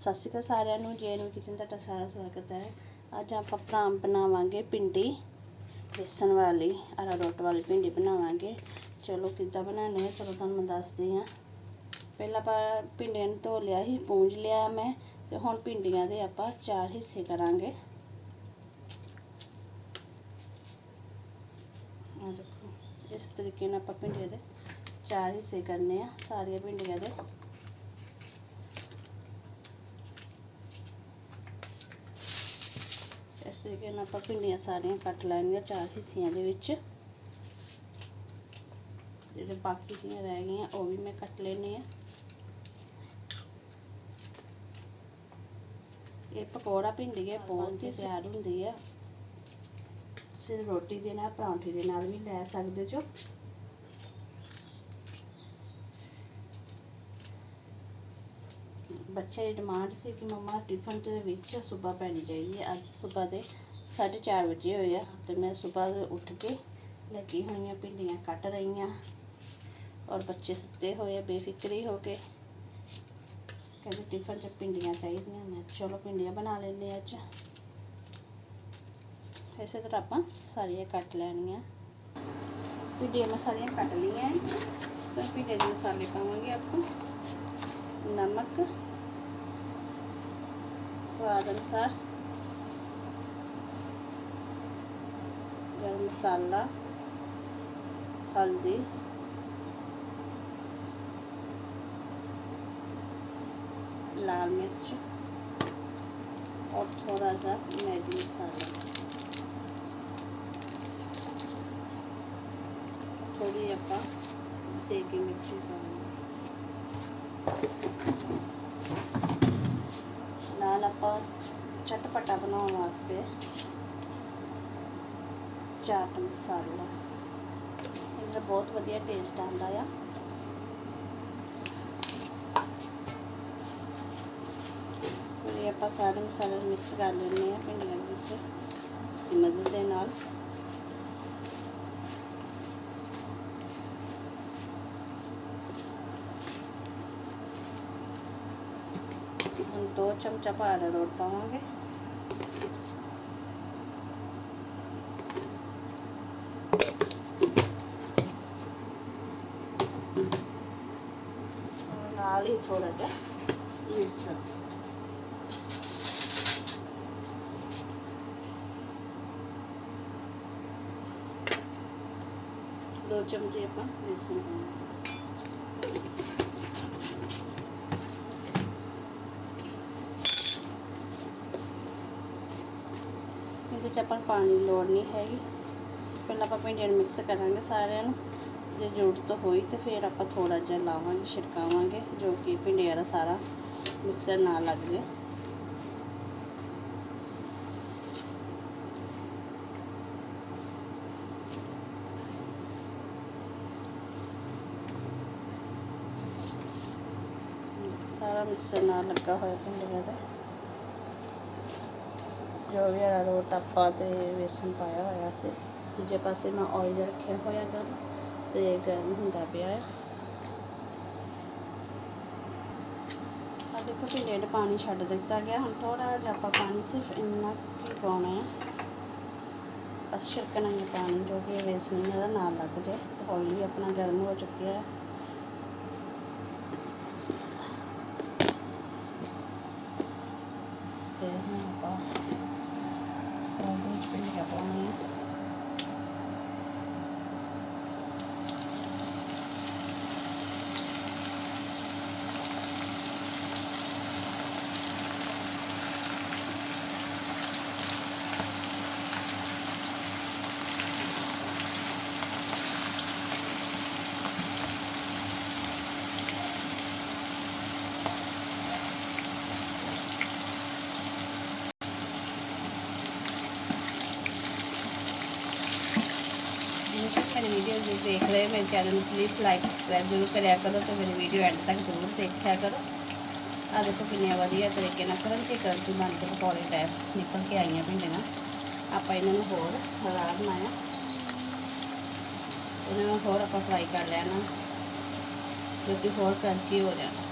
ਸਤਿ ਸ਼੍ਰੀ ਅਕਾਲ ਸਾਰਿਆਂ ਨੂੰ ਜੇਨ ਕਿਚਨ ਦਾ ਤੁਹਾਡਾ ਸਾਰਾ ਸਵਾਗਤ ਹੈ। ਅੱਜ ਆਪਾਂ ਭਰਾ ਬਣਾਵਾਂਗੇ ਪਿੰਡੀ ਬੇਸਣ ਵਾਲੀ ਅਰਾਰੋਟ ਵਾਲੀ ਪਿੰਡੀ ਬਣਾਵਾਂਗੇ। ਚਲੋ ਕਿੱਦਾਂ ਬਣਾਉਣੀ ਹੈ, ਚਲੋ ਤੁਹਾਨੂੰ ਦੱਸਦੀ ਹਾਂ। ਪਹਿਲਾਂ ਆਪਾਂ ਪਿੰਡੀਆਂ ਨੂੰ ਧੋ ਲਿਆ ਸੀ, ਪੂੰਝ ਲਿਆ ਮੈਂ, ਤੇ ਹੁਣ ਪਿੰਡੀਆਂ ਦੇ ਆਪਾਂ ਚਾਰ ਹਿੱਸੇ ਕਰਾਂਗੇ। ਆ ਦੇਖੋ, ਇਸ ਤਰੀਕੇ ਨਾਲ ਆਪਾਂ ਪਿੰਡੀਆਂ ਦੇ ਚਾਰ ਹਿੱਸੇ ਕਰਨੇ ਆ, ਸਾਰੀਆਂ ਪਿੰਡੀਆਂ ਦੇ। ਇਸ ਤਰੀਕੇ ਨਾਲ ਆਪਾਂ ਭਿੰਡੀਆਂ ਸਾਰੀਆਂ ਕੱਟ ਲੈਣੀਆਂ ਚਾਰ ਹਿੱਸਿਆਂ ਦੇ ਵਿੱਚ। ਜਿਹੜੇ ਬਾਕੀ ਦੀਆਂ ਰਹਿ ਗਈਆਂ, ਉਹ ਵੀ ਮੈਂ ਕੱਟ ਲੈਣੇ ਆ ਇਹ ਪਕੌੜਾ ਭਿੰਡੀ ਹੈ ਬਹੁਤ ਹੀ ਤਿਆਰ ਹੁੰਦੀ ਹੈ ਸਿਰ ਰੋਟੀ ਦੇ ਨਾਲ, ਪਰੌਂਠੇ ਦੇ ਨਾਲ ਵੀ ਲੈ ਸਕਦੇ ਜੋ। ਬੱਚੇ ਦੀ ਡਿਮਾਂਡ ਸੀ ਕਿ ਮਮਾ ਟਿਫਨ ਦੇ ਵਿੱਚ ਸੁਬਾ ਪੈਣੀ ਚਾਹੀਦੀ ਹੈ। ਅੱਜ ਸੁਬਾ ਦੇ 4:30 ਵਜੇ ਹੋਏ ਆ ਤੇ ਮੈਂ ਸਵੇਰ ਉੱਠ ਕੇ ਲੱਗੀ ਹੋਈਆਂ ਭਿੰਡੀਆਂ ਕੱਟ ਰਹੀਆਂ ਔਰ ਬੱਚੇ ਸੁੱਤੇ ਹੋਏ ਆ, ਬੇਫਿਕਰੀ ਹੋ ਕੇ। ਕਹਿੰਦੇ ਟਿਫਨ 'ਚ ਭਿੰਡੀਆਂ ਚਾਹੀਦੀਆਂ ਮੈਂ ਚਲੋ ਭਿੰਡੀਆਂ ਬਣਾ ਲੈਂਦੇ ਅੱਜ। ਇਸੇ ਤਰ੍ਹਾਂ ਆਪਾਂ ਸਾਰੀਆਂ ਕੱਟ ਲੈਣੀਆਂ। ਭਿੰਡੀਆਂ ਮੈਂ ਸਾਰੀਆਂ ਕੱਟ ਲਈਆਂ। ਤੇ ਭਿੰਡੀਆਂ ਦੇ ਮਸਾਲੇ ਪਾਵਾਂਗੇ ਆਪਾਂ। ਨਮਕ स्वाद अनुसार गरम मसाला हल्दी लाल मिर्च और थोड़ा सा मैगी मसाला थोड़ी अपा देगी मिर्ची पाएंगे ਬਣਾਉਣ ਵਾਸਤੇ ਚਾਟ ਮਸਾਲਾ ਇਹਦਾ ਬਹੁਤ ਵਧੀਆ ਟੇਸਟ ਆਉਂਦਾ ਆ ਇਹ ਆਪਾਂ ਸਾਰੇ ਮਸਾਲੇ ਮਿਕਸ ਕਰ ਲੈਣੇ ਆ ਭਿੰਡੀਆਂ ਦੇ ਵਿੱਚ ਮਦਦ ਦੇ ਨਾਲ ਹੁਣ ਦੋ ਚਮਚਾ ਭਾਰਾ ਰੋਟ ਪਾਵਾਂਗੇ नाली थोड़ा सा मिक्सर दो चमचे अपन बेसन ਇਹਦੇ 'ਚ ਆਪਾਂ ਨੂੰ ਪਾਣੀ ਦੀ ਲੋੜ ਨਹੀਂ ਹੈਗੀ ਪਹਿਲਾਂ ਆਪਾਂ ਭਿੰਡੀਆਂ ਨੂੰ ਮਿਕਸ ਕਰਾਂਗੇ ਸਾਰਿਆਂ ਨੂੰ ਜੇ ਜ਼ਰੂਰਤ ਹੋਈ ਤੇ ਫਿਰ ਆਪਾਂ ਥੋੜਾ ਜਿਹਾ ਲਾਵਾਂਗੇ ਛਿੜਕਾਵਾਂਗੇ ਜੋ ਕਿ ਭਿੰਡੀਆਂ ਦਾ ਸਾਰਾ ਮਿਕਸਰ ਨਾ ਲੱਗ ਜਾਏ ਸਾਰਾ ਮਿਕਸਰ ਨਾਲ ਲੱਗਾ ਹੋਇਆ ਭਿੰਡੀਆਂ ਦਾ ਜੋ ਵੀ ਹਰਾ ਰੋਟ ਆਪਾਂ ਤੇ ਵੇਸਣ ਪਾਇਆ ਹੋਇਆ ਸੀ। ਦੂਜੇ ਪਾਸੇ ਮੈਂ ਆਇਲ ਰੱਖਿਆ ਹੋਇਆ ਗਰਮ ਤੇ ਗਰਮ ਹੁੰਦਾ ਪਿਆ ਹੈ ਆ ਦੇਖੋ ਭਿੰਡੇ ਦਾ ਪਾਣੀ ਛੱਡ ਦਿੱਤਾ ਗਿਆ। ਹੁਣ ਥੋੜਾ ਜਿਹਾ ਆਪਾਂ ਪਾਣੀ ਸਿਰਫ ਇੰਨਾ ਕੀ ਪਾਉਣਾ ਹੈ ਬਸ ਛਿੜਕਣਾ ਹੈ ਪਾਣੀ ਜੋ ਕਿ ਵੇਸਣ ਦਾ ਨਾਲ ਲੱਗ ਜਾਏ ਤੇ ਹੌਲੀ ਆਪਣਾ ਗਰਮ ਹੋ ਚੁੱਕਿਆ ਹੈ ਤੇ ਹੁਣ ਆਪਾਂ ਉਹਦੇ ਵਿੱਚ ਭਿੰਡੀਆਂ ਪਾਉਣੀਆਂ ਵੀਡੀਓ ਜੇ ਦੇਖ ਰਹੇ ਹੋ, ਮੇਰੇ ਚੈਨਲ ਨੂੰ ਪਲੀਜ਼ ਲਾਈਕ ਸਬਸਕ੍ਰਾਈਬ ਜ਼ਰੂਰ ਕਰਿਆ ਕਰੋ ਤੇ ਮੇਰੀ ਵੀਡੀਓ ਐਂਡ ਤੱਕ ਜ਼ਰੂਰ ਦੇਖਿਆ ਕਰੋ। ਆ ਦੇਖੋ ਕਿੰਨੇ ਵਧੀਆ ਤਰੀਕੇ ਨਾਲ ਕਰਨ ਤੇ ਕਰਦੀ ਬਣ ਕੇ ਪਕੌੜੇ ਟਾਈਪ ਨਿਕਲ ਕੇ ਆਈਆਂ ਭਿੰਡੇ ਨਾਲ ਆਪਾਂ ਇਹਨਾਂ ਨੂੰ ਹੋਰ ਹਲਾ ਬਣਾਇਆ ਇਹਨਾਂ ਨੂੰ ਹੋਰ ਆਪਾਂ ਫਰਾਈ ਕਰ ਲੈਣਾ ਜੋ ਕਿ ਹੋਰ ਕਰੰਚੀ ਹੋ ਜਾਣਾ।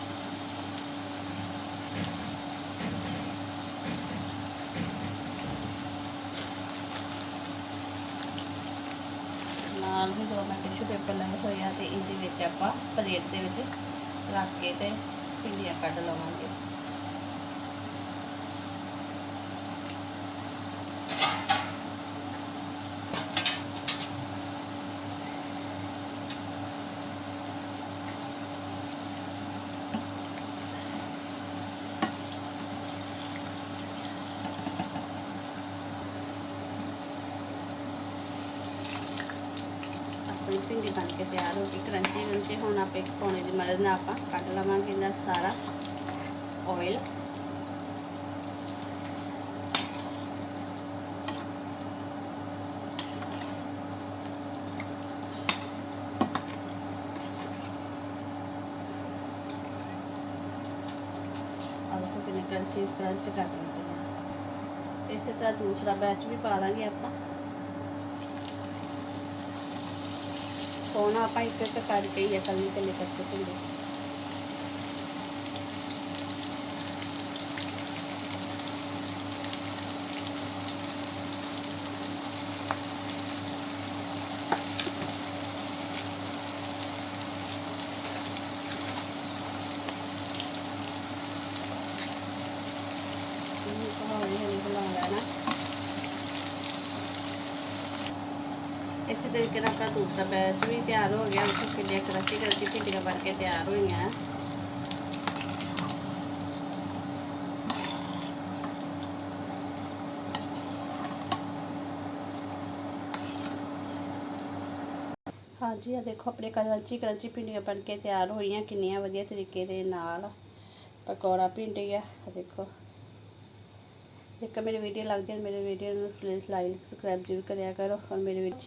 ਨਾਲ ਵੀ ਦੋ ਮੈਂ ਟਿਸ਼ੂ ਪੇਪਰ ਲਏ ਹੋਏ ਆ ਤੇ ਇਹਦੇ ਵਿੱਚ ਆਪਾਂ ਪਲੇਟ ਦੇ ਵਿੱਚ ਰੱਖ ਕੇ ਤੇ ਭਿੰਡੀਆਂ ਕੱਢ ਲਵਾਂਗੇ। ਆਪਣੀ ਭਿੰਡੀ ਬਣ ਕੇ ਤਿਆਰ ਹੋ ਗਈ ਕਰੰਚੀ ਕਰੰਚੀ ਹੁਣ ਆਪਾਂ ਇੱਕ ਪੌਣੇ ਦੀ ਮਦਦ ਨਾਲ ਆਪਾਂ ਕੱਢ ਲਵਾਂਗੇ ਇਹਦਾ ਸਾਰਾ ਆਇਲ ਆਹ ਕਿੰਨੇ ਕਰੰਚੀ ਕਰੰਚ ਕਰ ਲੈਂਦੇ ਆ ਇਸੇ ਤਰ੍ਹਾਂ ਦੂਸਰਾ ਬੈਚ ਵੀ ਪਾ ਦਾਂਗੇ ਆਪਾਂ। ਹੁਣ ਆਪਾਂ ਇੱਕ ਇੱਕ ਕਰਕੇ ਹੀ ਇਕੱਲੀ ਇਕੱਲੀ ਕਰਕੇ ਭੁੰਦੇ ਇਹਨੂੰ ਤਾਂ ਹੌਲੀ ਹੌਲੀ ਬੁਲਾ ਲੈਣਾ ਇਸੇ ਤਰੀਕੇ ਨਾਲ ਆਪਣਾ ਦੂਸਰਾ ਬੈਚ ਵੀ ਤਿਆਰ ਹੋ ਗਿਆ ਉਸ ਕਿੰਨੀਆਂ ਕਰੰਚੀ ਕਰੰਚੀ ਭਿੰਡੀਆਂ ਬਣ ਕੇ ਤਿਆਰ ਹੋਈਆਂ। ਹਾਂਜੀ ਆ ਦੇਖੋ ਆਪਣੇ ਕਰੰਚੀ ਕਰੰਚੀ ਭਿੰਡੀਆਂ ਬਣ ਕੇ ਤਿਆਰ ਹੋਈਆਂ, ਕਿੰਨੀਆਂ ਵਧੀਆ ਤਰੀਕੇ ਦੇ ਨਾਲ ਪਕੌੜਾ ਭਿੰਡੀ ਆ ਦੇਖੋ। ਜੇਕਰ ਮੇਰੇ ਵੀਡੀਓ ਲੱਗਦੀ ਹੈ ਮੇਰੇ ਵੀਡੀਓ ਨੂੰ ਪਲੀਜ਼ ਲਾਈਕ ਸਬਸਕ੍ਰਾਈਬ ਜ਼ਰੂਰ ਕਰਿਆ ਕਰੋ ਔਰ ਮੇਰੇ ਵਿੱਚ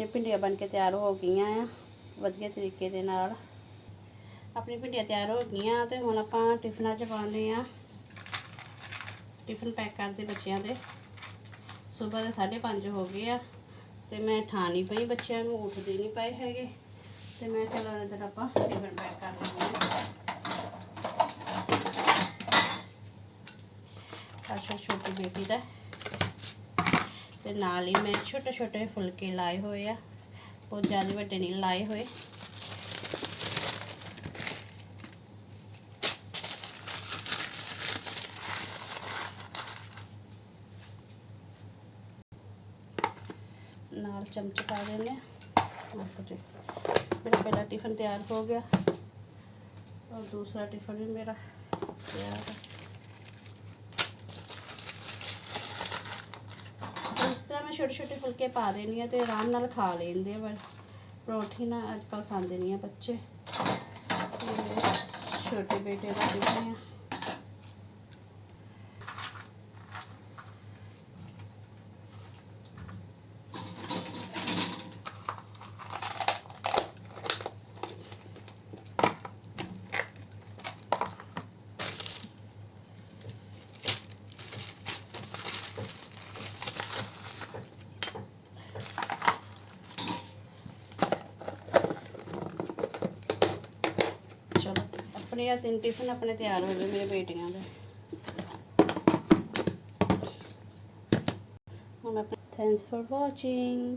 ਇਹ ਭਿੰਡੀਆਂ ਬਣ ਕੇ ਤਿਆਰ ਹੋ ਗਈਆਂ ਆ, ਵਧੀਆ ਤਰੀਕੇ ਦੇ ਨਾਲ। ਆਪਣੀ ਭਿੰਡੀਆਂ ਤਿਆਰ ਹੋ ਗਈਆਂ ਤੇ ਹੁਣ ਆਪਾਂ ਟਿਫਨਾਂ 'ਚ ਪਾਉਂਦੇ ਆ ਟਿਫਨ ਪੈਕ ਕਰਦੇ ਬੱਚਿਆਂ ਦੇ। ਸਵੇਰ ਦੇ 5:30 ਹੋ ਗਏ ਆ ਤੇ ਮੈਂ ਠਾਣੀ ਪਈ ਬੱਚਿਆਂ ਨੂੰ, ਉੱਠਦੇ ਨਹੀਂ ਪਏ ਹੈਗੇ। ਤੇ ਮੈਂ ਚਲੋ ਇਹਨਾਂ ਆਪਾਂ ਟਿਫਨ ਪੈਕ ਕਰ ਲੈਂਦੇ ਹਾਂ ਅੱਛਾ ਛੋਟੀ ਬੇਟੀ ਦਾ ਤੇ ਨਾਲ ਹੀ ਮੈਂ ਛੋਟੇ ਛੋਟੇ ਫੁਲਕੇ ਲਾਏ ਹੋਏ ਆ ਬਹੁਤ ਜ਼ਿਆਦਾ ਵੱਡੇ ਨਹੀਂ ਲਾਏ ਹੋਏ ਨਾਲ ਚਮਚ ਪਾ ਦਿੰਦੇ ਆ ਦੇਖੋ ਜੀ ਮੇਰਾ ਪਹਿਲਾ ਟਿਫਨ ਤਿਆਰ ਹੋ ਗਿਆ ਔਰ ਦੂਸਰਾ ਟਿਫਨ ਵੀ ਮੇਰਾ ਤਿਆਰ ਹੈ ਛੋਟੇ ਛੋਟੇ ਫੁਲਕੇ ਪਾ ਦੇਣੀ ਆ ਤੇ ਆਰਾਮ ਨਾਲ ਖਾ ਲੈਂਦੇ ਆ, ਪਰ ਪਰੌਂਠੀ ਨਾ ਅੱਜ ਕੱਲ੍ਹ ਖਾਂਦੇ ਨਹੀਂ ਆ ਬੱਚੇ। ਛੋਟੇ ਬੇਟੇ ਦਾ ਟਿਫਨ ਆ ਚਲੋ ਆਪਣੇ ਆ ਤਿੰਨ ਟਿਫਨ ਆਪਣੇ ਤਿਆਰ ਹੋ ਗਏ ਮੇਰੇ ਬੇਟੀਆਂ ਦੇ। ਹੁਣ ਆਪਣੇ ਥੈਂਕਸ ਫॉर ਵਾਚਿੰਗ